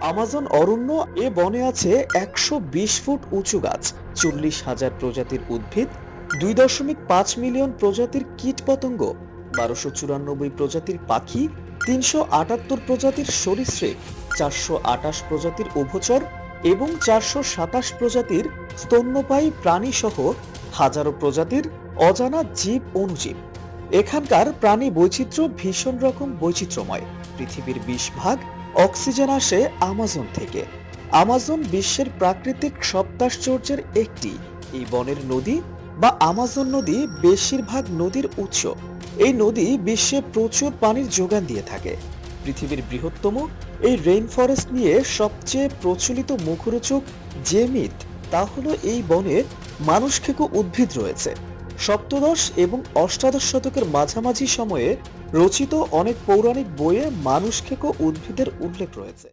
Amazon অরণ্য এ বনে আছে একশো বিশ ফুট উঁচু গাছ, চল্লিশ হাজার প্রজাতির উদ্ভিদ, দুই দশমিক পাঁচ মিলিয়ন প্রজাতির কীট পতঙ্গ, বারোশো চুরানব্বই প্রজাতির পাখি, তিনশো আটাত্তর প্রজাতির সরীসৃপ, চারশো আটাশ প্রজাতির উভচর এবং চারশো সাতাশ প্রজাতির স্তন্যপায়ী প্রাণী সহ হাজারো প্রজাতির অজানা জীব অনুজীব। এখানকার প্রাণী বৈচিত্র্য ভীষণ রকম বৈচিত্র্যময়। পৃথিবীর বিশ ভাগ অক্সিজেন আসে আমাজন থেকে। আমাজন বিশ্বের প্রাকৃতিক সপ্তাশ্চর্যের একটি। এই বনের নদী বা আমাজন নদী বেশিরভাগ নদীর উৎস। এই নদী বিশ্বে প্রচুর পানির যোগান দিয়ে থাকে। পৃথিবীর বৃহত্তম এই রেইন ফরেস্ট নিয়ে সবচেয়ে প্রচলিত মুখরোচক যে মিথ, তা হলো এই বনে মানুষ খেকো উদ্ভিদ রয়েছে। সপ্তদশ এবং অষ্টাদশ শতকের মাঝামাঝি সময়ে রচিত অনেক পৌরাণিক বইয়ে মানুষ খেকো উদ্ভিদের উল্লেখ রয়েছে।